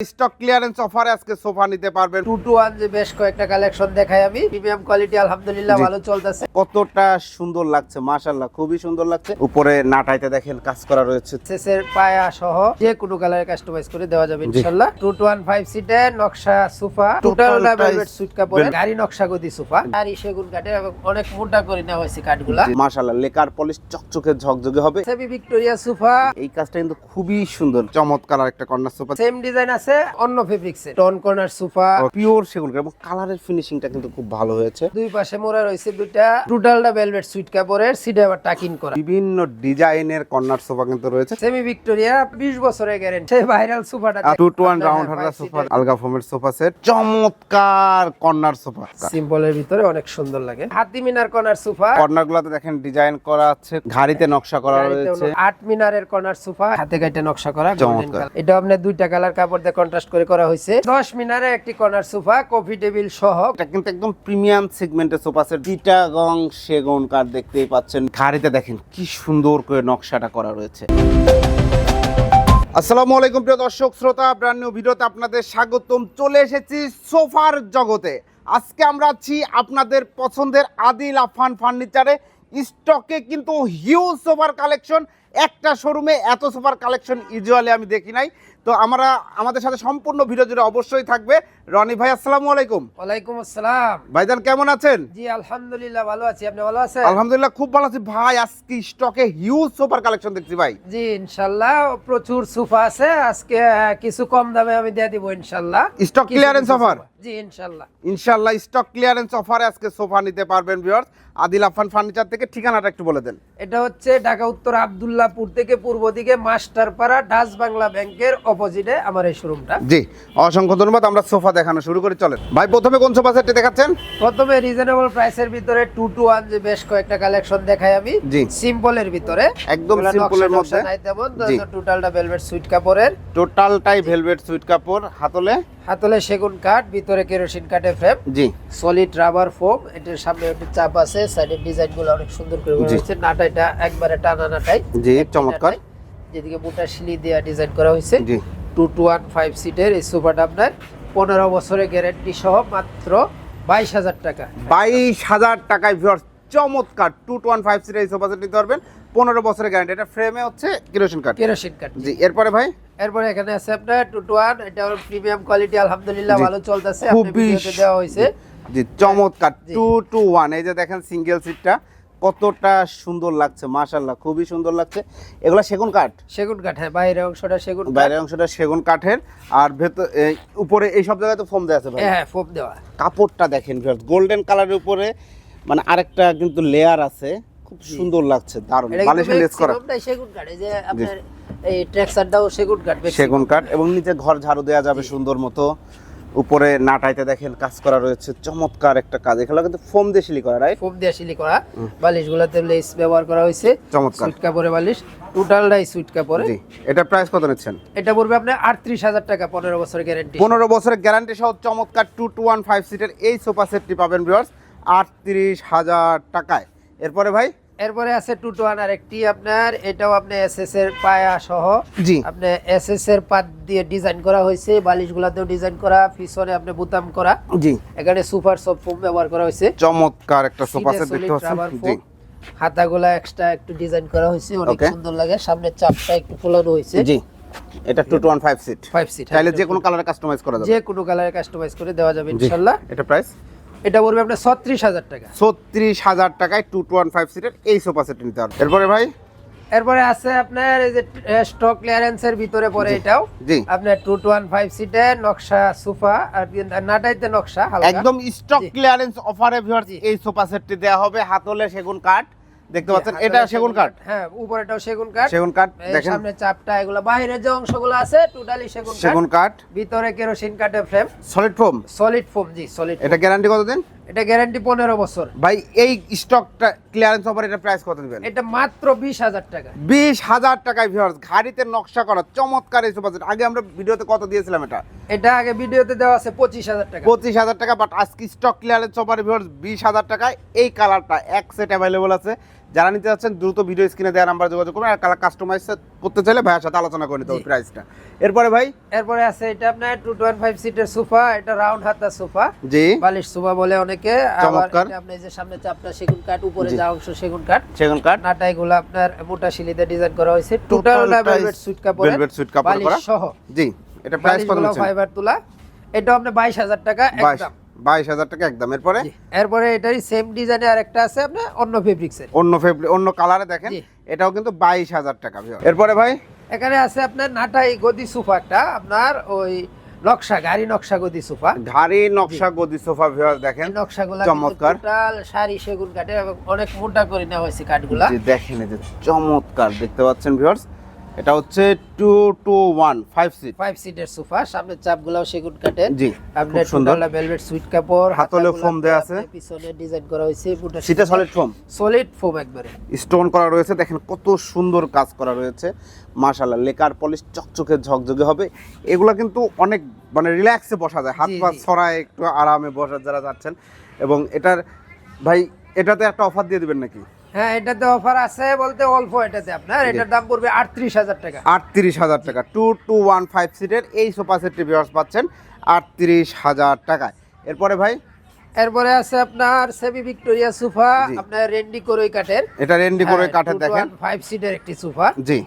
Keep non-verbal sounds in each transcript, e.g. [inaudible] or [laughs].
Stock clearance অফারে আজকে sofa নিতে পারবেন। টু টু ওয়ান যে বেশ কয়েকটা কালেকশন দেখাই আমি। প্রিমিয়াম কোয়ালিটি আলহামদুলিল্লাহ ভালো চলতেছে। কতটা সুন্দর লাগছে মাশাল্লাহ খুবই সুন্দর লাগছে। উপরে নাটাইতে দেখেন কাজ করা রয়েছে। সেসের পায়া সহ যে কোনো কালারে কাস্টমাইজ করে দেওয়া যাবে ইনশাআল্লাহ। টু টু ওয়ান ফাইভ সিটের নকশা সোফা টোটাল ভেলভেট সুইট কাপড়ে গাড়ি নকশা গদি সোফা। গাড়ি সেগুন কাঠের এবং অনেক মোটা করে নেওয়া হয়েছে কাঠগুলা। মাশাল্লাহ লেকার পলিশ চকচকে ঝকঝকে হবে। Semi Victoria sofa. এই কাজটা কিন্তু খুবই সুন্দর চমৎকার একটা কর্নার সোফা। সেম ডিজাইন আছে অন্য ফেব্রিক্সে টন কর্নার সোফা পিওর কাঠ এবং কালারের ফিনিশিংটা কিন্তু খুব ভালো হয়েছে। দুই পাশে মোড়া রয়েছে দুইটা টোটালটা ভেলভেট সুইট কাপড়ের সিটে আবার টাকিন করা। বিভিন্ন ডিজাইনের কর্নার সোফা কিন্তু রয়েছে। সেমি ভিক্টোরিয়া 20 বছরের গ্যারান্টি ভাইরাল সোফাটা two two one round hundred sofa আলগা ফোমের সোফা সেট চমৎকার কর্নার সোফা সিম্পলের ভিতরে অনেক সুন্দর লাগে। হাতি মিনার কর্নার সোফা কর্নার গুলাতে দেখেন ডিজাইন করা আছে। ঘাড়িতে নকশা করা রয়েছে। আট মিনারের কর্নার সোফা হাতে কাটে নকশা করা। এটা আপনার দুইটা কালার কাপড় দিয়ে কন্ট্রাস্ট করে করা হয়েছে। দশ মিনারের একটি কর্নার সোফা কফি টেবিল সহ। এটা কিন্তু একদম প্রিমিয়াম সেগমেন্টের সোফা সেট চিটাগং সেগুন কাঠ দেখতেই পাচ্ছেন। ঘাড়িতে দেখেন কি সুন্দর করে নকশাটা করা রয়েছে। আসসালামু আলাইকুম প্রিয় দর্শক শ্রোতা ব্র্যান্ড নিউ ভিডিওতে আপনাদের স্বাগতম। চলে এসেছি সোফার জগতে। আজকে আমরা আছি আপনাদের পছন্দের আদিল আফান ফার্নিচারে স্টকে কিন্তু হিউজ সোফার কালেকশন একটা শোরুমে এত সোফার কালেকশন ইউজুয়ালি আমি দেখি নাই। তো আমরা আমাদের সাথে সম্পূর্ণ ভিডিও জুড়ে অবশ্যই থাকবে। রনি ভাই আসসালামু আলাইকুম। ওয়ালাইকুম আসসালাম। ভাইজান কেমন আছেন? জি আলহামদুলিল্লাহ ভালো আছি। আপনি ভালো আছেন? আলহামদুলিল্লাহ খুব ভালো আছি। ভাই আজকে স্টকে হিউজ সুপার কালেকশন দেখছি ভাই। জি ইনশাল্লাহ প্রচুর সোফা আছে। আজকে কিছু কম দামে আমি দিয়ে দিব ইনশাল্লাহ। স্টক ক্লিয়ারেন্স অফার জি ইনশাল্লাহ। ইনশাআল্লাহ স্টক ক্লিয়ারেন্স অফারে আজকে সোফা নিতে পারবেন ভিউয়ার্স আদিল আফান ফার্নিচার থেকে ঠিকানাটা একটু বলে দেন। এটা হচ্ছে ঢাকা উত্তর আব্দুল্লাহপুর থেকে পূর্ব দিকে মাস্টারপাড়া ডাচ বাংলা ব্যাংকের অপোজিটে আমার এই শোরুমটা। জি অসংখ্য ধন্যবাদ। আমরা সোফা দেখানো শুরু করে চলেন। ভাই প্রথমে কোন সোফা সেটটি দেখাচ্ছেন? প্রথমে রিজনেবল প্রাইসের ভিতরে টু টু ওয়ান যে বেশ কয়েকটা কালেকশন দেখাই আমি। জি। সিম্পলের ভিতরে। একদম সিম্পলের মধ্যে। টোটালটা ভেলভেট সুইট কাপড়ের। টোটালটাই ভেলভেট সুইট কাপড় হাতলে? হাতলে সেগুন কাঠ ভিতরে কেরোসিন কাঠের ফ্রেম জি। সলিড রাবার ফোম এটার সামনে একটু চাপ আছে সাইডের ডিজাইনগুলো অনেক সুন্দর করে করা। হয়েছে। নাটাইটা একবারে টানা নাটাই। জি চমৎকার। যেদিকে মোটা শিলি দেওয়া ডিজাইন করা হয়েছে টু টু ওয়ান ফাইভ সিটের এই সোফাটা আপনার পনেরো বছরের গ্যারেন্টি সহ মাত্র বাইশ হাজার টাকা। বাইশ হাজার টাকায় ভিউয়ার্স চমৎকার টু টু ওয়ান ফাইভ সিটের এই সোফা সেট নিতে পারবেন। পনেরো বছরের গ্যারান্টি এটা ফ্রেমে হচ্ছে কেরোসিন কাঠ কেরোসিন কাঠ জি এরপরে ভাই? এরপরে এখানে আছে আপনার টু টু ওয়ান এটা প্রিমিয়াম কোয়ালিটি আলহামদুলিল্লাহ ভালো চলতেছে খুবই ভিডিওতে দেওয়া হয়েছে। জি চমৎকার টু টু ওয়ান এই যে দেখেন সিঙ্গেল সিটটা কতটা সুন্দর লাগছে মাশাল্লাহ খুবই সুন্দর লাগছে। এগুলা সেগুন কাঠ? সেগুন কাঠ হ্যাঁ বাইরের অংশটা সেগুন বাইরের অংশটা সেগুন কাঠের আর ভেতর উপরে এই সব জায়গায় তো ফোম দেওয়া আছে ভাই? হ্যাঁ হ্যাঁ ফোম দেওয়া। কাপড়টা দেখেন গোল্ডেন কালারের উপরে মানে আরেকটা কিন্তু লেয়ার আছে খুব সুন্দর লাগছে দারুণ এটা বালিশের লেস করা। সেগুন কাঠ এই যে আপনার এই ট্র্যাকসারটাও সেগুন কাঠ সেগুন কাঠ এবং নিচে ঘর ঝাড়ু দেওয়া যাবে সুন্দর মতো। উপরে নাটাইতে দেখেন কাজ করা রয়েছে চমৎকার একটা কাজ। এখানে কিন্তু ফোম দিয়ে শিলি করা রাইট ফোম দিয়ে শিলি করা। বালিশ গুলাতে লেস ব্যবহার করা হয়েছে। চমৎকার। সুইট কাপড়ে বালিশ। টোটালটাই সুইট কাপড়ে। জি। এটা প্রাইস কত নিচ্ছেন? এটা পড়বে আপনার আটত্রিশ হাজার টাকা পনেরো বছরের গ্যারান্টি পনেরো বছরের গ্যারান্টি সহ চমৎকার টু টু ওয়ান ফাইভ সিটের এই সোফা সেটটি পাবেন ভিউয়ার্স আটত্রিশ হাজার টাকায়। এরপরে ভাই এরপরে আছে টু টু ওয়ান আর একটি আপনার এটাও আপনি এসএস এর পায়া সহ জি। আপনি এসএস এর পাত দিয়ে ডিজাইন করা হয়েছে বালিশ গুলাতেও ডিজাইন করা পিছনে আপনি বুতাম করা। জি। এখানে সুপার সব ফোম ব্যবহার করা হয়েছে। চমৎকার একটা সোফা সেট দেখতে পাচ্ছেন? জি। হাতাগুলা এক্সট্রা একটু ডিজাইন করা হয়েছে অনেক সুন্দর লাগে। সামনে চাপটা একটু ফোলানো হয়েছে। জি। এটা two two one five seat five seat তাহলে যে কোনো কালারে কাস্টমাইজ করা যাবে। যে কোনো কালারে কাস্টমাইজ করে দেওয়া যাবে জি। ইনশাল্লাহ। এটা প্রাইস এটা পড়বে আপনার ছত্রিশ হাজার টাকা। ছত্রিশ হাজার টাকায় টু টু ওয়ান ফাইভ সিটের এই সোফা সেট নিতে হবে। এরপরে ভাই? এরপরে আছে আপনার এই যে স্টক ক্লিয়ারেন্সের ভিতরে পড়ে এটাও। আপনার টু টু ওয়ান ফাইভ সিটের নকশা সোফা আর নাটাইতে নকশা একদম স্টক ক্লিয়ারেন্স অফারে ভিউয়ার্স এই সোফা সেটটি দেওয়া হবে হাতলে সেগুন কাঠ। দেখতে পাচ্ছেন এটা সেগুন কাঠ। হ্যাঁ উপরেটাও সেগুন কাঠ। সেগুন কাঠ দেখেন। সামনে চাপটা এগুলো বাইরের যে অংশগুলো আছে টোটালি সেগুন কাঠ। সেগুন কাঠ। ভিতরে কেরোসিন কাঠের frame solid foam solid foam জি সলিড এটা গ্যারান্টি কতদিন? এটা গ্যারান্টি পনেরো বছর। ভাই এই স্টকটা ক্লিয়ারেন্স অফার এটা প্রাইস কত দিবেন? এটা মাত্র বিশ হাজার টাকা। বিশ হাজার টাকায় ভিউয়ার্স ঘাড়িতে নকশা করা চমৎকার এই সোফা আগে আমরা ভিডিওতে কত দিয়েছিলাম এটা? এটা আগে ভিডিওতে দেওয়া আছে পঁচিশ হাজার টাকা। পঁচিশ হাজার টাকা বাট আজকে স্টক ক্লিয়ারেন্স অফারে ভিউয়ার্স বিশ হাজার টাকায় এই কালারটা এক সেট অ্যাভেলেবল আছে। যারা নিতে যাচ্ছেন দ্রুত ভিডিও স্ক্রিনে দেওয়া নাম্বার যোগাযোগ করবেন আর কালার কাস্টমাইজ করতে চাইলে ভাইয়ের সাথে আলোচনা করে নিতে হবে প্রাইসটা এরপরে ভাই? এরপরে আছে এটা আপনার টু টোয়েন্টি ফাইভ সিটের সোফা এটা রাউন্ড হাতা সোফা জি। বালিশ সোফা বলে অনেকে চমৎকার। এটা আপনার যে সামনে চাপটা সেগুন কাঠ উপরে যা অংশ সেগুন কাঠ। সেগুন কাঠ। নাটাই গুলো আপনার মোটা শিলিতে ডিজাইন করা হয়েছে। টোটাল ভেলভেট সুইট কাপড়ে ভেলভেট সুইট কাপড় করা। সহ। জি এটা প্রাইস কত ফাইবার তোলা। এটা আপনার বাইশ হাজার টাকা একদম। বাইশ হাজার টাকা একদম। এরপরে। এরপরে এটারই সেম ডিজাইনে আরেকটা আছে আপনার অন্য ফেব্রিক্সের অন্য ফেব্রিক অন্য কালারে দেখেন এটাও কিন্তু বাইশ হাজার টাকা এরপরে ভাই? এখানে আছে আপনার নাটাই গদি সোফা একটা আপনার ওই নকশা গাড়ি নকশা গদি সোফা। ধারি নকশা গদি সোফা ভিউয়ার দেখেন। নকশাগুলা চমৎকার। টোটাল শাড়ি সেগুন কাঠে অনেক মোটা করে নেওয়া হয়েছে কাঠগুলা। দেখেন এই যে চমৎকার দেখতে পাচ্ছেন ভিউয়ার্স এটা হচ্ছে two two one five seat five সিটের সোফা সামনে চাপগুলাও সেগুন কাঠের। জি আপনার খুব সুন্দর। ভেলভেট সুইট কাপড় হাতলে foam দেয়া আছে। পিছনে ডিজাইন করা হয়েছে পুরো সিটে সলিড ফোম সলিড ফোম একবারে। স্টোন করা রয়েছে দেখেন কত সুন্দর কাজ করা রয়েছে। মাশাল্লাহ লেকার পলিশ চকচকে ঝকঝকে হবে। এগুলা কিন্তু অনেক মানে রিল্যাক্সে বসা যায়। হাত পা ছড়ায় একটু আরামে বসার যারা যাচ্ছেন। এবং এটার ভাই এটাতে একটা অফার দিয়ে দিবেন নাকি? হ্যাঁ এটাতে অফার আছে বলতে অল্প এটাতে আপনার। এটার দাম পড়বে আটত্রিশ হাজার টাকা। আটত্রিশ হাজার টাকা। টু টু ওয়ান ফাইভ সিটের এই সোফা সেটটি ভিউয়ার্স পাচ্ছেন আটত্রিশ হাজার টাকায়। এরপরে ভাই? এরপরে আছে আপনার সেমি ভিক্টোরিয়া সোফা আপনার রেন্ডি করই কাঠের। এটা রেন্ডি করে কাঠের দেখেন। ফাইভ সিটের একটি সোফা জি।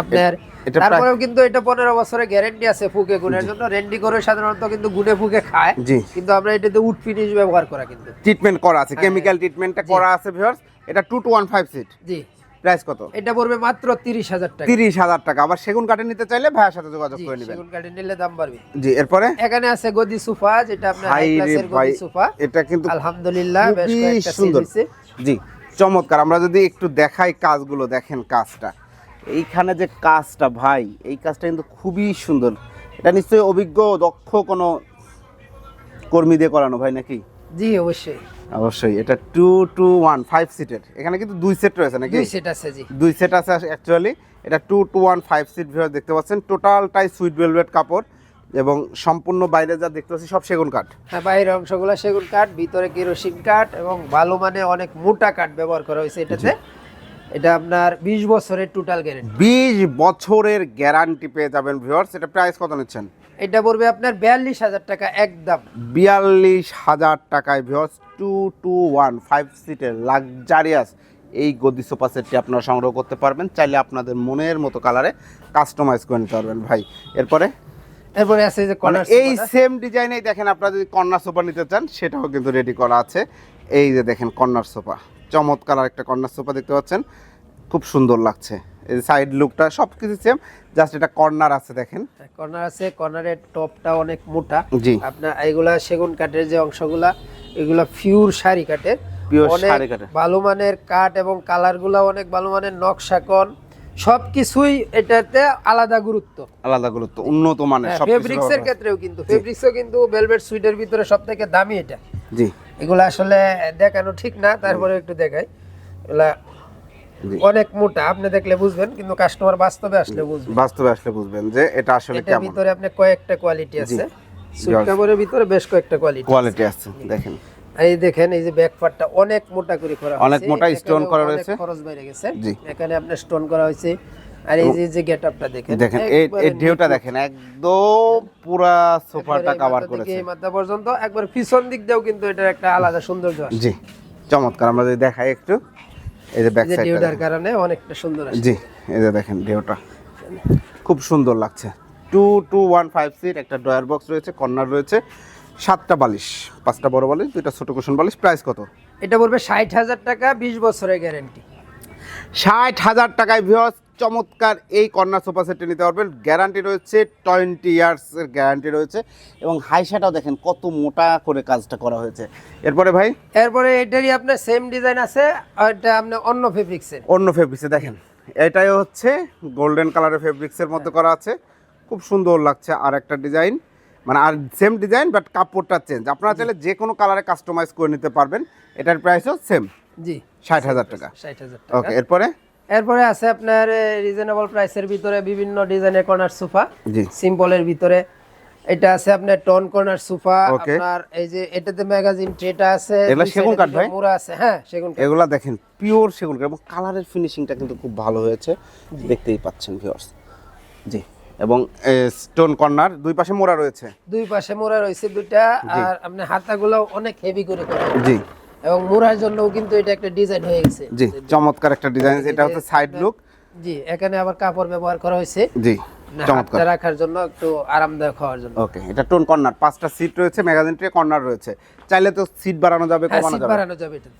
আপনার তারপরেও কিন্তু এটা পনেরো বছরের গ্যারেন্টি আছে ফুকে গুণের জন্য। রেন্ডি করে সাধারণত কিন্তু গুনে ফুকে খায়। জি। কিন্তু আমরা এটাতে উড ফিনিশ ব্যবহার করা কিন্তু। ট্রিটমেন্ট করা আছে হ্যাঁ, কেমিক্যাল ট্রিটমেন্টটা করা আছে ভিউয়ার্স এটা two two one five seat জি। প্রাইস কত? এটা পড়বে মাত্র তিরিশ হাজার টাকা। তিরিশ হাজার টাকা। আবার সেগুন কাঠে নিতে চাইলে ভাইয়ের সাথে যোগাযোগ করে নেবেন। সেগুন কাঠে নিলে দাম বাড়বে। জি এরপরে? এখানে আছে গদি সোফা যেটা আপনার হাই হাই ক্লাসের গদি সোফা। এটা কিন্তু আলহামদুলিল্লাহ বেশ কয়েকটা। সুন্দর। জি চমৎকার। আমরা যদি একটু দেখাই কাজগুলো দেখেন কাজটা। এইখানে যে কাজটা ভাই এই কাজটা কিন্তু খুবই সুন্দর। এটা নিশ্চয়ই অভিজ্ঞ দক্ষ কোনো কর্মী দিয়ে করানো ভাই নাকি? জি অবশ্যই। অবশ্যই এটা টু টু ওয়ান ফাইভ সিটের এখানে কিন্তু দুই সেট রয়েছে নাকি? দুই সেট আছে জি। দুই সেট আছে অ্যাকচুয়ালি এটা two two one five seat viewer দেখতে পাচ্ছেন। টোটালটাই সুইট ভেলভেট কাপড় এবং সম্পূর্ণ বাইরে যা দেখতে পাচ্ছি সব সেগুন কাঠ। হ্যাঁ বাইরের অংশগুলো সেগুন কাঠ ভিতরে কেরোসিন কাঠ এবং ভালো মানে অনেক মোটা কাঠ ব্যবহার করা হয়েছে এটাতে। এটা আপনার বিশ বছরের টোটাল গ্যারেন্টি বিশ বছরের গ্যারান্টি পেয়ে যাবেন ভিউয়ার্স এটা প্রাইস কত নিচ্ছেন? এটা পড়বে আপনার বিয়াল্লিশ হাজার টাকা একদম। বিয়াল্লিশ হাজার টাকায় viewers two two one five সিটের লাক্সারিয়াস এই গদি সোফা সেটটি আপনারা সংগ্রহ করতে পারবেন। চাইলে আপনাদের মনের মতো কালারে কাস্টমাইজ করে নিতে পারবেন ভাই। এরপরে? এরপরে আছে যে মানে কর্নার এই সেম ডিজাইনেই দেখেন আপনারা যদি কর্নার সোফা নিতে চান সেটাও কিন্তু রেডি করা আছে। এই যে দেখেন কর্নার সোফা চমৎকার একটা কর্নার সোফা দেখতে পাচ্ছেন। খুব সুন্দর লাগছে। এই সাইড লুকটা সব কিছু সেম জাস্ট এটা কর্নার আছে দেখেন। কর্নার আছে কর্নারের টপটা অনেক মোটা। জি। আপনার এইগুলা সেগুন কাঠের যে অংশগুলা এগুলা ফিউর শাড়ি কাঠের। অনেক। ভালো মানের কাঠ এবং কালারগুলা অনেক ভালো মানের নকশা কন। সবকিছুই এটাতে আলাদা গুরুত্ব। আলাদা গুরুত্ব উন্নত মানের সব ফেব্রিক্স এর ক্ষেত্রেও কিন্তু ফেব্রিক্সও কিন্তু ভেলভেট সুইটের ভিতরে সব থেকে দামি এটা। জি। এগুলো আসলে দেখানো ঠিক না তারপরে একটু দেখাই। এগুলা অনেক মোটা আপনি দেখলে বুঝবেন কিন্তু কাস্টমার বাস্তবে আসলে বুঝবেন বাস্তবে আসলে বুঝবেন যে এটা আসলে এটার কেমন। ভিতরে আপনি কয়েকটা কোয়ালিটি আছে Yes. কাপড়ের ভিতরে বেশ কয়েকটা কোয়ালিটি কোয়ালিটি আছে দেখেন। এই দেখেন এই যে ব্যাক পার্টটা অনেক মোটা করে করা অনেক মোটা stone করা রয়েছে। খরচ বাইরে গেছে। জি। এখানে আপনার স্টোন করা হয়েছে আর এই যে যে গেটআপটা দেখেন দেখেন এই ঢেউটা দেখেন একদম পুরা সোফাটা কভার করেছে। এই মাথা পর্যন্ত একবার পিছন দিক দিয়েও কিন্তু এটার একটা আলাদা সৌন্দর্য আসে জি চমৎকার আমরা যদি দেখাই একটু এই যে ব্যাক সাইডটা ডিউডার কারণে অনেকটা সুন্দর আসে জি এই যে দেখেন ঢেউটা খুব সুন্দর লাগছে। Two two one five seat একটা ড্রয়ার বক্স রয়েছে কর্নার রয়েছে সাতটা বালিশ পাঁচটা বড় বালিশ দুইটা ছোট কুশন বালিশ প্রাইস কত? এটা পড়বে ষাট হাজার টাকা বিশ বছরের গ্যারেন্টি ষাট হাজার টাকায় ভিওস চমৎকার এই কর্নার সোফা সেটটি নিতে পারবেন। গ্যারান্টি রয়েছে টোয়েন্টি ইয়ার্সের গ্যারান্টি রয়েছে এবং হাইসাটাও দেখেন কত মোটা করে কাজটা করা হয়েছে। এরপরে ভাই? এরপরে এটারই আপনার সেম ডিজাইন আছে এটা আপনার অন্য ফেব্রিক্সে অন্য ফেব্রিক্সে দেখেন এটাই হচ্ছে গোল্ডেন কালারের ফেব্রিক্সের মধ্যে করা আছে। খুব সুন্দর লাগছে আর একটা ডিজাইন মানে আর সেম ডিজাইন বাট কাপড়টা চেঞ্জ আপনারা চাইলে যে কোনো কালারে কাস্টমাইজ করে নিতে পারবেন। এটার প্রাইসও সেম জি। ষাট হাজার টাকা। ষাট হাজার ওকে এরপরে? এরপরে আছে আপনার রিজনেবল প্রাইসের ভিতরে বিভিন্ন ডিজাইনের কর্নার সোফা সিম্পলের ভিতরে। এটা আছে আপনার টন কর্নার সোফা আপনার এই যে এটাতে ম্যাগাজিন ট্রেটা আছে এগুলা সেগুন কাঠ ভাই? মোড়া আছে। হ্যাঁ সেগুন কাঠ। এগুলা দেখেন পিওর সেগুন কাঠ। এবং কালারের ফিনিশিংটা কিন্তু খুব ভালো হয়েছে। দেখতেই পাচ্ছেন ভিউয়ার্স জি। এবং স্টোন কর্নার দুই পাশে মোড়া রয়েছে। দুই পাশে মোড়া রয়েছে দুইটা। আর আপনি হাতাগুলো অনেক হেভি করে করা। জি। এবং মোড়ার জন্যও কিন্তু এটা একটা ডিজাইন হয়ে গেছে। জি চমৎকার একটা ডিজাইন এটা হচ্ছে সাইড লুক জি এখানে আবার কাপড় ব্যবহার করা হয়েছে। জি চমৎকার। রাখার জন্য একটু আরামদায়ক হওয়ার জন্য। ওকে এটা টোন কর্নার পাঁচটা সিট রয়েছে ম্যাগাজিন ট্রে কর্নার রয়েছে। চাইলে তো সিট বাড়ানো যাবে হ্যাঁ কমানো সিট যাবে। বাড়ানো যাবে এটা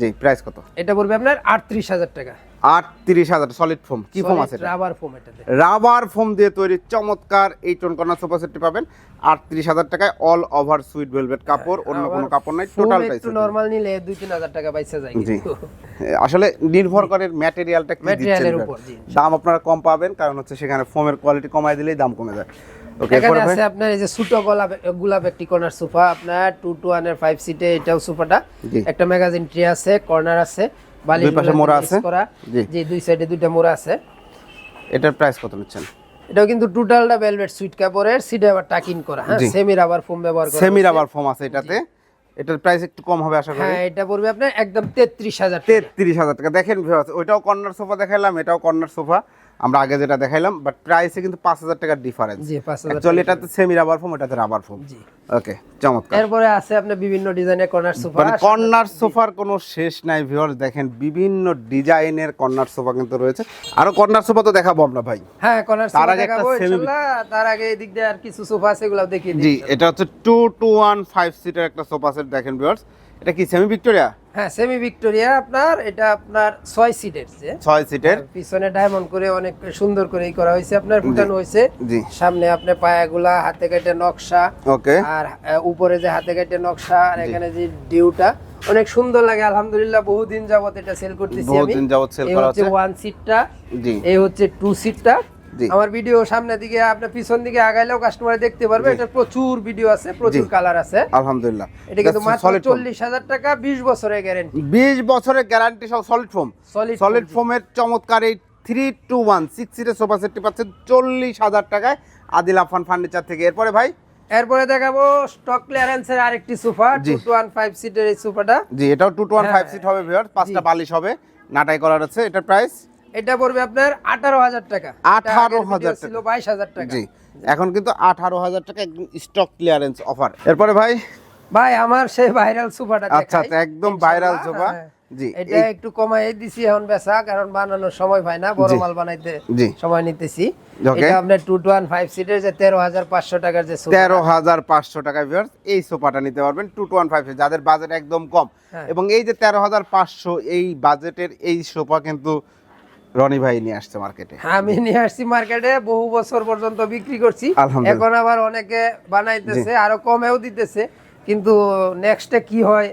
জি প্রাইস কত? এটা পড়বে আপনার আটত্রিশ হাজার টাকা। আট তিরিশ হাজার সলিড ফোম কি ফোম আছে রাবার ফোম এটাতে রাবার ফোম দিয়ে তৈরি চমৎকার এই সোফা সেটটি পাবেন। আটত্রিশ হাজার টাকায় অল ওভার সুইট ভেলভেট কাপড় অন্য কোনো কাপড় নাই টোটাল একটু নরমাল নিলে দুই তিন হাজার টাকা বাইসা যায় আসলে নির্ভর করে ম্যাটেরিয়ালটা কি দিচ্ছেন। দাম আপনারা কম পাবেন কারণ হচ্ছে সেখানে ফোমের কোয়ালিটি কমায় দিলেই দাম কমে যায়। এখানে আছে আপনার এই যে সুটো গোলাপ গোলাপ একটি কর্নার সোফা আপনার টু টু ওয়ানের ফাইভ সিটে এটাও সোফাটা। একটা ম্যাগাজিন ট্রি আছে কর্নার আছে। দুই পাশে মোড়া আছে? জি। দুই সাইডে দুইটা মোড়া আছে। এটার প্রাইস কত নিচ্ছেন? এটাও কিন্তু টোটালটা ভেলভেট সুইট কাপড়ের সিটে আবার টাকিং করা। হ্যাঁ সেমি রাবার ফোম ব্যবহার করা সেমি রাবার ফোম আছে এটাতে। এটার প্রাইস একটু কম হবে আশা করি। হ্যাঁ এটা পড়বে আপনার একদম তেত্রিশ হাজার তেত্রিশ হাজার টাকা। দেখেন viewers, ওইটাও কর্নার সোফা দেখাইলাম এটাও কর্নার সোফা আমরা আগে যেটা দেখাইলাম বাট প্রাইসে কিন্তু পাঁচ হাজার টাকার ডিফারেন্স জি পাঁচ হাজার অ্যাকচুয়ালি এটাতে সেমি রাবার ফোম এটাতে রাবার ফোম জি। ওকে চমৎকার। এরপরে আছে আপনার বিভিন্ন ডিজাইনের কর্নার সোফা মানে কর্নার সোফার কোনো শেষ নাই ভিউয়ার্স দেখেন বিভিন্ন ডিজাইনের কর্নার সোফা কিন্তু রয়েছে। আরও কর্নার সোফা তো দেখাবো আমরা ভাই। হ্যাঁ কর্নার তার সোফা আগে একটা দেখাবো ইনশাআল্লাহ তার আগে এদিক দিয়ে আর কিছু সোফা আছে এগুলো দেখিয়ে দিই জি এটা হচ্ছে টু টু ওয়ান ফাইভ সিটের একটা সোফা সেট দেখেন ভিউয়ার্স এটা কি সেমি ভিক্টোরিয়া হ্যাঁ সেমি ভিক্টোরিয়া আপনার এটা আপনার ছয় সিটের যে। ছয় সিটের পিছনে ডায়মন্ড করে অনেক সুন্দর করে ই করা হয়েছে। আপনার ফুটানো হয়েছে। সামনে আপনার পায়াগুলা হাতে কেটে নকশা। ওকে। আর উপরে যে হাতে কেটে নকশা আর এখানে যে ডিউটা অনেক সুন্দর লাগে। আলহামদুলিল্লাহ বহুদিন যাবত এটা সেল করতেছি আমি। বহুদিন যাবত সেল করা হচ্ছে ওয়ান সিটটা জি। এই হচ্ছে টু। সিটটা। আমার ভিডিও সামনে দিকে আপনার পিছন দিকে আগাইলেও কাস্টমার দেখতে পারবে। এটা প্রচুর ভিডিও আছে প্রচুর কালার আছে। আলহামদুলিল্লাহ। এটা কিন্তু মাত্র সলিড ফোম চল্লিশ হাজার টাকা বিশ বছরের গ্যারেন্টি বিশ বছরের গ্যারান্টি সহ সলিড ফোম সলিড ফোমের চমৎকার এই থ্রি টু ওয়ান সিক্স সিটের সোফা সেটটি পাচ্ছেন চল্লিশ হাজার টাকায়। আদিল আফান ফার্নিচার থেকে। এরপরে ভাই? এরপরে দেখাবো স্টক ক্লিয়ারেন্সের আরেকটি sofa. Two two one five সিটের এই সোফাটা। জি এটাও two two one five seat হবে ভিউয়ার পাঁচটা বালিশ হবে নাটাই করার আছে। এটার প্রাইস এটা পড়বে আপনার আঠারো হাজার টাকা। 18,000 ছিল বাইশ হাজার টাকা। জি। এখন কিন্তু আঠারো হাজার টাকা একদম স্টক ক্লিয়ারেন্স অফার এরপরে ভাই? ভাই আমার সেই ভাইরাল সোফাটা আচ্ছা আচ্ছা একদম ভাইরাল সোফা জি এটা একটু কমাই দিছি এখন বেচা কারণ বানানোর সময় পাই না বড় মাল বানাইতে সময় নিতেছি। এটা আপনার টু টু ওয়ান ফাইভ সিটের যে তেরো হাজার পাঁচশো টাকার যে সোফা তেরো হাজার পাঁচশো টাকা ভিউয়ার্স এই সোফাটা নিতে পারবেন টু টু ওয়ান ফাইভ যাদের বাজেট একদম কম। হ্যাঁ। এবং এই যে তেরো হাজার পাঁচশো এই বাজেটের এই সোফা কিন্তু রনি ভাই নিয়ে আসছে মার্কেটে আমি নিয়ে আসছি মার্কেটে বহু বছর পর্যন্ত বিক্রি করছি। এখন আবার অনেকে বানাইতেছে আরও কমেও দিতেছে কিন্তু নেক্সটে কি হয়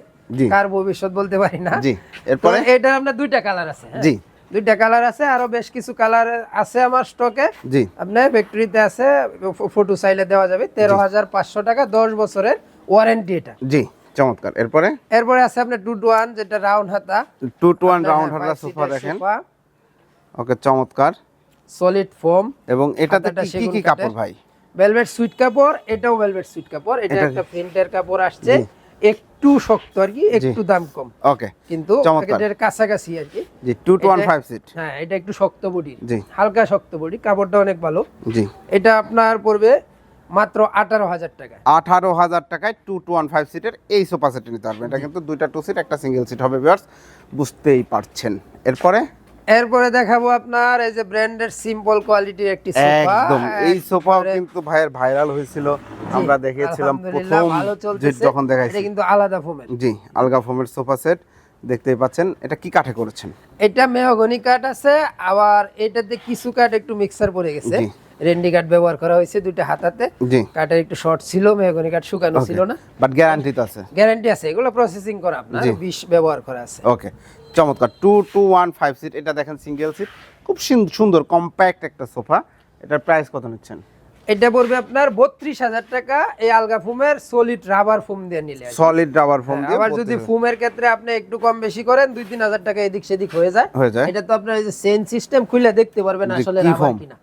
কার ভবিষ্যৎ বলতে পারি না। জি। এরপরে? এটা আপনার দুইটা কালার আছে হ্যাঁ? জি। দুইটা কালার আছে আরও বেশ কিছু কালার আছে আমার স্টকে জি। আপনার ফ্যাক্টরিতে আছে ফটো চাইলে দেওয়া যাবে তেরো হাজার পাঁচশো টাকা দশ বছরের ওয়ারেন্টি এটা। জি চমৎকার। এরপরে? এরপরে আছে আপনার টু টু ওয়ান যেটা রাউন্ড হাতা। টু টু ওয়ান রাউন্ড হাতা সোফা দেখেন। ওকে চমৎকার। সলিড ফোম এবং এটাতে কি- কি। কাপড় ভাই? ভেলভেট সুইট কাপড় এটাও ভেলভেট সুইট কাপড়। এটা একটা প্রিন্টের কাপড় আসছে। একটু শক্ত আর কি একটু দাম কম। ওকে কিন্তু। এটার কাছাকাছি আর কি। জি টু টু ওয়ান এটা- ফাইভ সিট হ্যাঁ এটা একটু শক্ত বডি জি। হালকা শক্ত বডি কাপড়টা অনেক ভালো। জি। এটা আপনার পড়বে মাত্র আঠারো হাজার টাকা আঠারো হাজার টাকায় টু টু ওয়ান ফাইভ সিটের এই সোফা সেটে নিতে পারবেন। এটা কিন্তু দুইটা টু সিট একটা সিঙ্গেল সিট হবে ভিউয়ার্স বুঝতেই পারছেন। এরপরে? এরপরে দেখাবো আপনার এই যে ব্র্যান্ডের সিম্পল কোয়ালিটির একটি সোফা একদম এই সোফাও কিন্তু ভাইয়ের ভাইরাল হয়েছিল। আমরা দেখিয়েছিলাম প্রথম যে যখন দেখাইছি। এটা কিন্তু আলাদা ফোমের জি আলগা ফোমের সোফা সেট দেখতেই পাচ্ছেন। এটা কি কাঠে করেছেন? এটা মেহগনি কাঠ আছে আবার এটাতে কিছু কাঠ একটু মিক্সার পড়ে গেছে। রেন্ডি কাঠ ব্যবহার করা হয়েছে দুইটা হাতাতে। জি। কাঠের একটু শর্ট ছিল মেহগনি কাঠ শুকানো ছিল না। বাট গ্যারান্টি তো আছে। গ্যারান্টি আছে এগুলো প্রসেসিং করা আপনার। বিষ ব্যবহার করা আছে। ওকে চমৎকার। Two two one five seat এটা দেখেন সিঙ্গেল সিট খুব সুন্দর কম্প্যাক্ট একটা সোফা। এটার প্রাইস কত নিচ্ছেন? এটা পড়বে আপনার বত্রিশ হাজার টাকা। এই আলগা ফোমের সলিড রাবার ফোম দিয়ে নিলে সলিড রাবার ফোম দিয়ে আবার যদি ফোমের ক্ষেত্রে আপনি একটু কম বেশি করেন দুই তিন হাজার টাকা এদিক সেদিক হয়ে যায়। হয়ে যায়। এটা তো আপনার এই যে সেন সিস্টেম খুলে দেখতে পারবেন আসলে রাবার কিনা।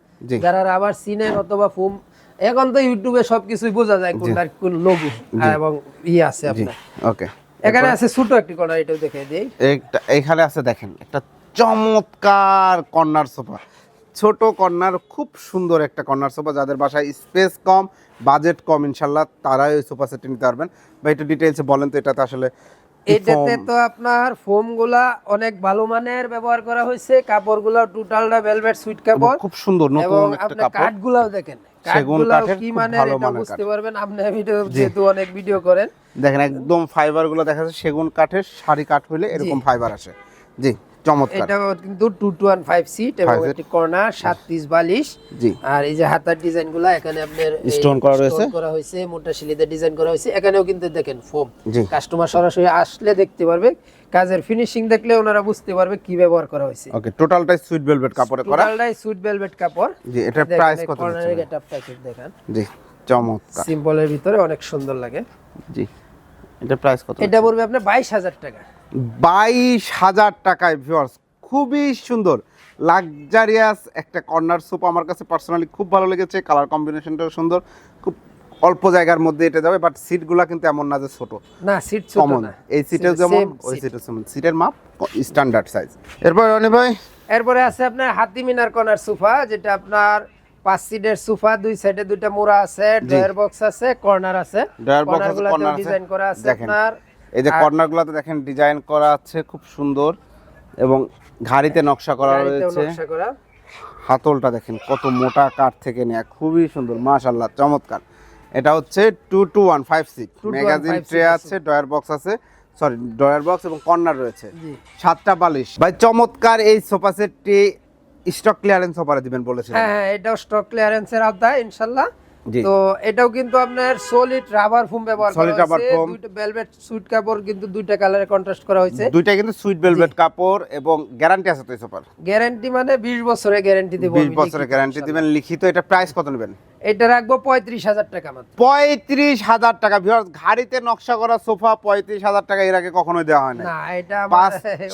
যারা রাবার সিনেন অথবা ফোম এখন তো ইউটিউবে সবকিছুই বোঝা যায় কোনটার কোন লোগো এবং ই আছে জি আপনার। ওকে এখানে আছে ছোট একটি কর্নার এটাও দেখে দেই। একটা এখানে আছে দেখেন একটা চমৎকার কর্নার সোফা। ছোট কর্নার খুব সুন্দর একটা কর্নার সোফা যাদের বাসায় স্পেস কম বাজেট কম ইনশাল্লাহ তারাই ওই সোফা সেটটি নিতে পারবেন। বা একটু ডিটেলসে বলেন তো এটাতে আসলে এটাতে তো আপনার ফোমগুলা অনেক ভালো মানের ব্যবহার করা হয়েছে কাপড়গুলা টোটালটা ভেলভেট সুইট কাপড়। খুব সুন্দর নতুন একটা কাপড়। কাঠ গুলাও দেখেন। সেগুন কাঠের কি মানে এটা বুঝতে পারবেন আপনি ভিডিও যেহেতু অনেক ভিডিও করেন। দেখেন একদম ফাইবারগুলো দেখা যাচ্ছে সেগুন কাঠের শাড়ি কাঠ হইলে এরকম ফাইবার আসে। জি। চমৎকার। এটা কিন্তু two two one five seat এবং একটি কর্নার সাত পিস বালিশ। জি। আর এই যে হাতার ডিজাইনগুলা এখানে আপনার করা রয়েছে। করা হয়েছে মোটা শিলিতে ডিজাইন করা হয়েছে। এখানেও কিন্তু দেখেন ফোম কাস্টমার সরাসরি আসলে দেখতে পারবে। কাজের ফিনিশিং দেখলে ওনারা বুঝতে পারবে কি ব্যবহার করা হয়েছে। ওকে টোটালটাই সুইট ভেলভেট কাপড়ে করা। টোটালটাই সুইট ভেলভেট কাপড়। জি এটার প্রাইস কত কর্নারের একটু দেখান। জি চমৎকার। সিম্পলের ভিতরে অনেক সুন্দর লাগে। জি এটার প্রাইস কত এটা পড়বে আপনার বাইশ হাজার টাকা। বাইশ হাজার টাকায় ভিউয়ার্স খুবই সুন্দর লাক্সারিয়াস একটা কর্নার সোপ আমার কাছে পার্সোনালি খুব ভালো লেগেছে কালার কম্বিনেশনটাও সুন্দর খুব অল্প জায়গার মধ্যে এটা যাবে বাট সিটগুলো কিন্তু এমন না যে ছোট। না সিট ছোট কমন না। এই সিটেও যেমন ওই সিটেও যেমন। সিটের মাপ স্ট্যান্ডার্ড সাইজ এরপর রনি ভাই? এরপরে আছে আপনার হাতি মিনার কর্নার সোফা যেটা আপনার পাঁচ সিটের সোফা দুই সাইডে দুইটা মোড়া আছে ডয়ার বক্স আছে কর্নার আছে। ড্রয়ার বক্স আছে কর্নার আছে। ডিজাইন করা আছে আপনার। এই যে কর্নারগুলোতে দেখেন ডিজাইন করা আছে খুব সুন্দর এবং ঘাড়িতে নকশা করা রয়েছে। হাতলটা দেখেন কত মোটা কাঠ থেকে নেয়া খুবই সুন্দর মাশাল্লাহ চমৎকার। এটা হচ্ছে two two one five seat 2 to 1 magazine tray আছে ডয়ার বক্স আছে সরি ডয়ার বক্স এবং কর্নার রয়েছে। সাতটা বালিশ। ভাই চমৎকার এই সোফা সেটটি স্টক ক্লিয়ারেন্স অফারে দিবেন বলেছিলেন হ্যাঁ হ্যাঁ এটাও স্টক ক্লিয়ারেন্সের আওতায় ইনশাল্লাহ তো এটাও কিন্তু আপনার সলিড রাবার ফোম ব্যবহার করা হয়েছে। foam। দুইটা ভেলভেট সুইট কাপড় কিন্তু দুইটা কালারে কন্ট্রাস্ট করা হয়েছে। দুইটা কিন্তু সুইট ভেলভেট কাপড় এবং গ্যারান্টি আছে তো সোফার গ্যারান্টি মানে 20 বছরের গ্যারান্টি দেব বিশ বছরের গ্যারান্টি দিবেন লিখিত এটা প্রাইস কত নেবেন? এটা রাখব 35000 টাকা মাত্র। পঁয়ত্রিশ হাজার টাকা। ভিউয়ার্স ঘাড়িতে নকশা করা সোফা পঁয়ত্রিশ হাজার টাকা এর আগে কখনোই দেওয়া হয় না না এটা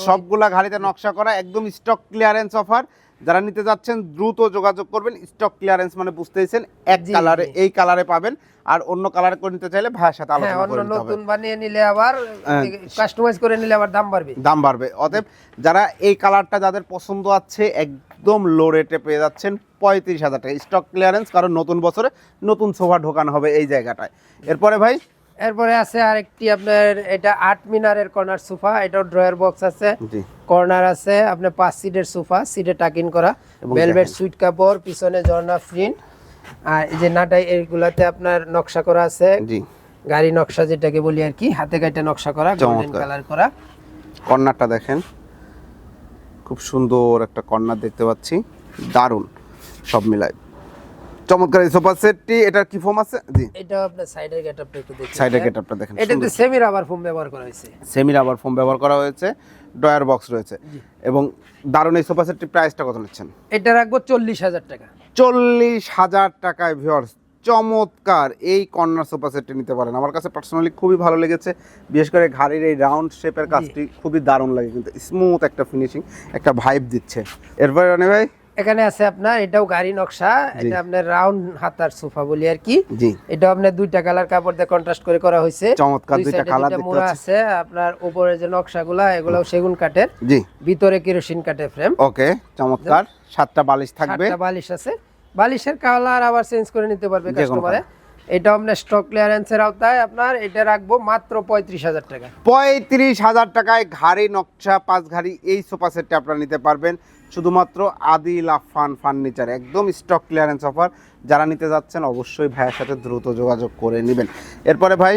সবগুলা ঘাড়িতে নকশা করা একদম স্টক ক্লিয়ারেন্স অফার যারা নিতে যাচ্ছেন দ্রুত যোগাযোগ করবেন। স্টক ক্লিয়ারেন্স মানে বুঝতেইছেন এক কালারে এই কালারে পাবেন। আর অন্য কালারে করে নিতে চাইলে ভাইয়ের সাথে হ্যাঁ আলোচনা অন্য করে নিতে হবে। নতুন বানিয়ে নিলে আবার হ্যাঁ। কাস্টমাইজ করে নিলে আবার দাম বাড়বে। দাম বাড়বে। অতএব যারা এই কালারটা যাদের পছন্দ আছে একদম লো রেটে পেয়ে যাচ্ছেন পঁয়ত্রিশ হাজার টাকা। স্টক ক্লিয়ারেন্স কারণ নতুন বছরে নতুন সোফা ঢোকানো হবে এই জায়গাটায়। এরপরে ভাই এরপরে আছে আরেকটি আপনার এটা আট মিনারের কর্নার সোফা এটাও ড্রয়ার বক্স আছে। কর্নার আছে আপনার পাঁচ সিটের সোফা সিটে টাকিন করা। ভেলভেট সুইট কাপড় পিছনে ঝর্ণা প্রিন্ট আর এই যে নাটাই এইগুলাতে আপনার নকশা করা আছে। জি। গাড়ি নকশা যেটাকে বলি আর কি হাতে কাটে নকশা করা গোল্ডেন। কালার করা। কর্নারটা দেখেন। খুব সুন্দর একটা কর্নার দেখতে পাচ্ছি। দারুণ সব মিলায়। চমৎকার এই সোফা সেটটি এটার কি ফোম আছে? জি। এটা আপনার সাইডের গেটআপটা একটু দেখুন সাইডে গেটআপটা দেখেন এটা কিন্তু সেমি রাবার ফোম ব্যবহার করা হয়েছে। সেমি রাবার ফোম ব্যবহার করা হয়েছে ডয়ার বক্স রয়েছে। এবং দারুণ এই সোফা সেটটির প্রাইসটা কত নিচ্ছেন? এটা রাখব চল্লিশ হাজার টাকা। চল্লিশ হাজার টাকায় ভিউয়ার্স চমৎকার এই কর্নার সোফা সেটটি নিতে পারেন। আমার কাছে পার্সোনালি খুবই ভালো লেগেছে বিশেষ করে ঘাড়ির এই রাউন্ড শেপের কাজটি খুবই দারুণ লাগে কিন্তু স্মুথ একটা ফিনিশিং একটা ভাইব দিচ্ছে। এরপরে রনি ভাই? এখানে আছে আপনার এটাও গাড়ি নকশা এটা আপনার রাউন্ড হাতার সোফা বলি আর কি। এটা আপনার দুইটা কালার কাপড় দিয়ে কন্ট্রাস্ট করে করা হয়েছে। চমৎকার দুইটা কালার দেখতে পাচ্ছি। আছে আপনার উপরে যে নকশাগুলা এগুলাও সেগুন কাঠের। জি। ভিতরে কেরোসিন কাঠের ফ্রেম ওকে চমৎকার। সাতটা বালিশ থাকবে। সাতটা বালিশ আছে। বালিশের কালার আবার চেঞ্জ করে নিতে পারবে কাস্টমারে এটা আপনার স্টক ক্লিয়ারেন্সের আওতায় আপনার এটা রাখব মাত্র পঁয়ত্রিশ হাজার টাকা। পঁয়ত্রিশ হাজার টাকায় ঘাড়ি নকশা পাঁচ ঘাড়ি এই সোফা সেটটি আপনারা নিতে পারবেন। শুধুমাত্র আদিল আফান ফার্নিচার একদম স্টক ক্লিয়ারেন্স অফার যারা নিতে যাচ্ছেন অবশ্যই ভাইয়ের সাথে দ্রুত যোগাযোগ করে নেবেন। এরপরে ভাই?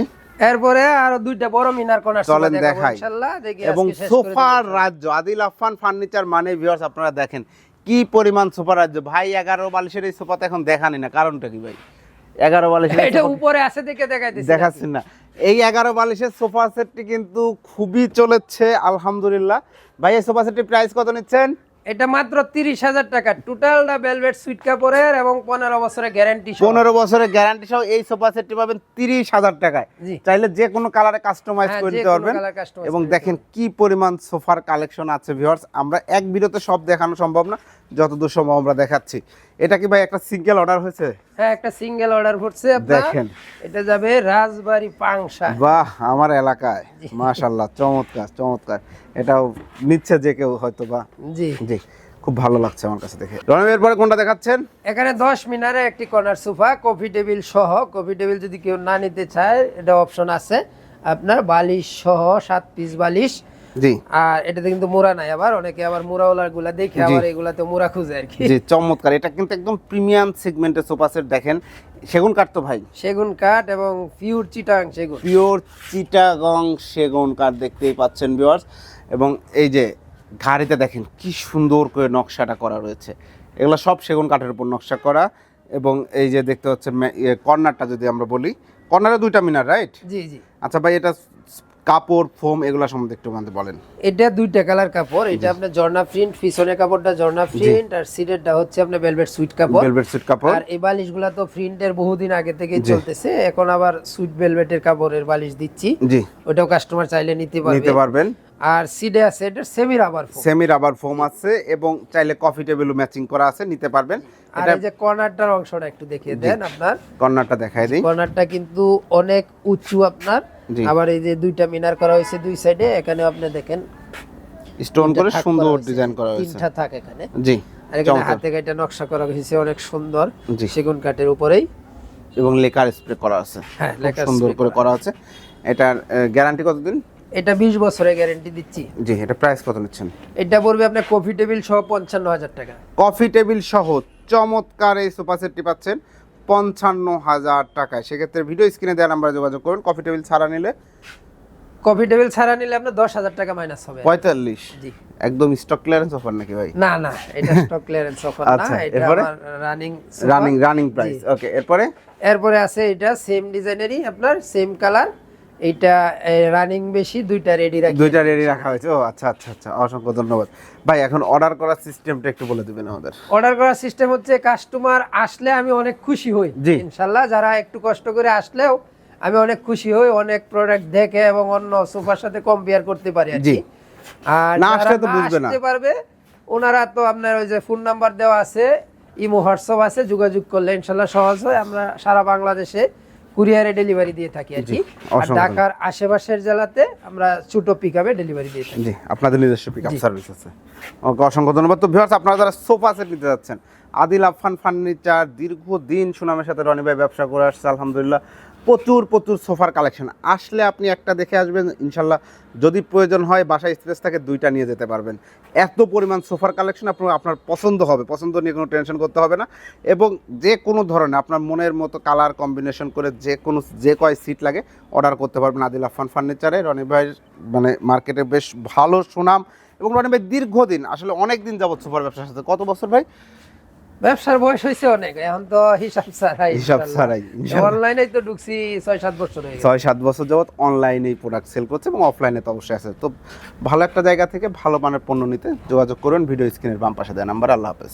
এরপরে আরও দুইটা বড় মিনার কর্নার চলেন দেখাই। ইনশাআল্লাহ দেখি এবং সোফার রাজ্য আদিল আফান ফার্নিচার মানে ভিউয়ার্স আপনারা দেখেন কি পরিমাণ সোফা রাজ্য? ভাই এগারো বালিশের এই সোফা তো এখন দেখানি না কারণটা কি ভাই? এগারো বালিশের [laughs] এটা উপরে আছে দেখে দেখাইতেছি। দেখাচ্ছি না। এই এগারো বালিশের সোফা সেটটি কিন্তু খুবই চলেছে আলহামদুলিল্লাহ। ভাই এই সোফা সেটটির প্রাইস কত নিচ্ছেন? এটা মাত্র তিরিশ হাজার টাকা। টোটাল দা ভেলভেট সুইট কাপড়ের এবং পনেরো বছরের গ্যারান্টি পনেরো বছরের গ্যারান্টি সহ এই সোফা সেটটি পাবেন তিরিশ হাজার টাকায়। চাইলে যে কোনো কালারে কাস্টমাইজ হ্যাঁ, করে যে নিতে পারবেন। এবং দেখেন কি পরিমাণ সোফার কালেকশন আছে ভিউয়ার্স আমরা এক ভিডিওতে সব দেখানো সম্ভব না। যতদূর সম্ভব আমরা দেখাচ্ছি। এটা কি ভাই একটা সিঙ্গেল অর্ডার হয়েছে? হ্যাঁ একটা সিঙ্গেল অর্ডার করছে আপনার। দেখেন। এটা যাবে রাজবাড়ি পাংশা। বাহ আমার এলাকায়। মাশাল্লাহ চমৎকার চমৎকার। এটাও নিচ্ছে যে কেউ হয়তো বা। জি। জি খুব ভালো লাগছে আমার কাছে দেখে। রনি পরে কোনটা দেখাচ্ছেন? এখানে দশ মিনারে একটি কর্নার সোফা কফি টেবিল সহ। কফি টেবিল যদি কেউ না নিতে চায় এটা অপশন আছে। আপনার বালিশ সহ সাত পিস বালিশ। জি। আর এটাতে কিন্তু মোড়া নাই আবার অনেকে আবার মোড়াওয়ালারগুলা দেখে। আবার এগুলাতে মোড়া খুঁজে আর কি। জি চমৎকার। এটা কিন্তু একদম প্রিমিয়াম সেগমেন্টের সোফা সেট দেখেন। সেগুন কাঠ তো ভাই? সেগুন কাঠ এবং পিওর চিটাং সেগুন। পিওর চিটাগং সেগুন কাঠ দেখতেই পাচ্ছেন ভিউয়ার্স এবং এই যে ঘাড়িতে দেখেন কি সুন্দর করে নকশাটা করা রয়েছে। এগুলো সব সেগুন কাঠের উপর নকশা করা। এবং এই যে দেখতে হচ্ছে কর্নারটা যদি আমরা বলি কর্নারে দুইটা মিনার রাইট জি জি। আচ্ছা ভাই এটা কাপড় ফোম এগুলো সম্বন্ধে একটু আমাদের বলেন। এটা দুইটা কালার কাপড়। এটা আপনার ঝর্ণা প্রিন্ট পিছনের কাপড়টা ঝর্ণা প্রিন্ট আর সিডেটটা হচ্ছে আপনার ভেলভেট সুইট কাপড়। ভেলভেট সুইট কাপড়। আর এই বালিশগুলো তো প্রিন্টের বহুদিন আগে থেকে চলতেছে। এখন আবার সুইট ভেলভেটের কাপড়ের বালিশ দিচ্ছি। জি। ওটাও কাস্টমার চাইলে নিতে পারবে। নিতে পারবেন। আর সিডে আছে এটা semi rubber foam semi rubber foam আছে এবং চাইলে কফি টেবিলও ম্যাচিং করা আছে নিতে পারবেন। আর এই যে কর্নারটার অংশটা একটু দেখিয়ে দেন আপনার। কর্নারটা দেখাই দিই। কর্নারটা কিন্তু অনেক উঁচু আপনার। আবার এই যে দুইটা মিনার করা হয়েছে দুই সাইডে এখানে আপনি দেখেন। স্টোন করে সুন্দর ডিজাইন করা হয়েছে। তিনটা থাক এখানে। জি আর এখানে হাতে কাটা নকশা করা হয়েছে অনেক সুন্দর। জি। সেগুন কাঠের উপরেই। এবং লেকার স্প্রে করা আছে। হ্যাঁ, লেকার সুন্দর করা করা আছে। এটার গ্যারান্টি কতদিন? এটা বিশ বছরের গ্যারেন্টি দিচ্ছি। জি এটা প্রাইস কত নিচ্ছেন? এটা পড়বে আপনার কফি টেবিল সহ পঞ্চান্ন হাজার টাকা। কফি টেবিল সহ চমৎকার এই সোফা সেটটি পাচ্ছেন পঞ্চান্ন হাজার টাকায়। সেক্ষেত্রে ভিডিও স্ক্রিনে দেওয়া নাম্বারে যোগাযোগ করুন। কফি টেবিল ছাড়া নিলে কফি টেবিল ছাড়া নিলে আপনার দশ হাজার টাকা মাইনাস হবে। পঁয়তাল্লিশ। জি। একদম স্টক ক্লিয়ারেন্স অফার নাকি ভাই? না না এটা স্টক ক্লিয়ারেন্স অফার না। [laughs] আচ্ছা, এটা আমার running running running price okay এরপরে? এরপরে আছে এটা সেম ডিজাইনেরই আপনার সেম কালার এটা রানিং বেশি দুইটা রেডি রাখি। দুইটা রেডি রাখা হয়েছে। ও আচ্ছা আচ্ছা আচ্ছা অসংখ্য ধন্যবাদ। ভাই এখন অর্ডার করার সিস্টেমটা একটু বলে দিবেন আমাদের। অর্ডার করার সিস্টেম হচ্ছে কাস্টমার আসলে আমি অনেক খুশি হই। ইনশাল্লাহ যারা একটু কষ্ট করে আসলেও আমি অনেক খুশি হই অনেক প্রোডাক্ট দেখে এবং অন্য সোফার সাথে কম্পেয়ার করতে পারি আর জি। কি আর না আসলে তো বুঝবে না। পারবে ওনারা তো আপনার ওই যে ফোন নাম্বার দেওয়া আছে ইমো হোয়াটসঅ্যাপ আছে যোগাযোগ করলে ইনশাল্লাহ সহজ হয়। আমরা সারা বাংলাদেশে কুরিয়ারে ডেলিভারি দিয়ে থাকি আর কি। আর ঢাকার আশেপাশের জেলাতে আমরা ছোট পিকআপে ডেলিভারি দিয়ে থাকি। জি আপনাদের নিজস্ব পিকআপ সার্ভিস আছে। ওকে অসংখ্য ধন্যবাদ। তো ভিউয়ার্স আপনারা যারা সোফা সেট নিতে যাচ্ছেন আদিল আফান ফার্নিচার দীর্ঘদিন সুনামের সাথে রনি ভাই ব্যবসা করে আসছে, আলহামদুলিল্লাহ। প্রচুর প্রচুর সোফার কালেকশন। আসলে আপনি একটা দেখে আসবেন, ইনশাল্লাহ যদি প্রয়োজন হয় বাসায় স্পেস থাকে দুইটা নিয়ে যেতে পারবেন। এত পরিমাণ সোফার কালেকশন আপনার আপনার পছন্দ হবে, পছন্দ নিয়ে কোনো টেনশন করতে হবে না। এবং যে কোনো ধরনের, আপনার মনের মতো কালার কম্বিনেশন করে যে কোনো, যে কয় সিট লাগে অর্ডার করতে পারবেন আদিল আফান ফার্নিচারে। রনি ভাইয়ের মানে মার্কেটে বেশ ভালো সুনাম এবং রনি ভাই দীর্ঘদিন, আসলে অনেক দিন যাবৎ সুপার ব্যবসার সাথে। কত বছর ভাই? ব্যবসার বয়স হয়েছে অনেক এখন তো হিসাব ছাড়াই হিসাব ছাড়াই। অনলাইনে তো ঢুকছি ছয় সাত বছর ছয় সাত বছর যাবত অনলাইনে প্রোডাক্ট সেল করছে এবং অফলাইনে তো অবশ্যই আছে। তো ভালো একটা জায়গা থেকে ভালো মানের পণ্য নিতে যোগাযোগ করুন ভিডিও স্ক্রিনের বাম পাশে দেয় নাম্বার আল্লাহ হাফেজ।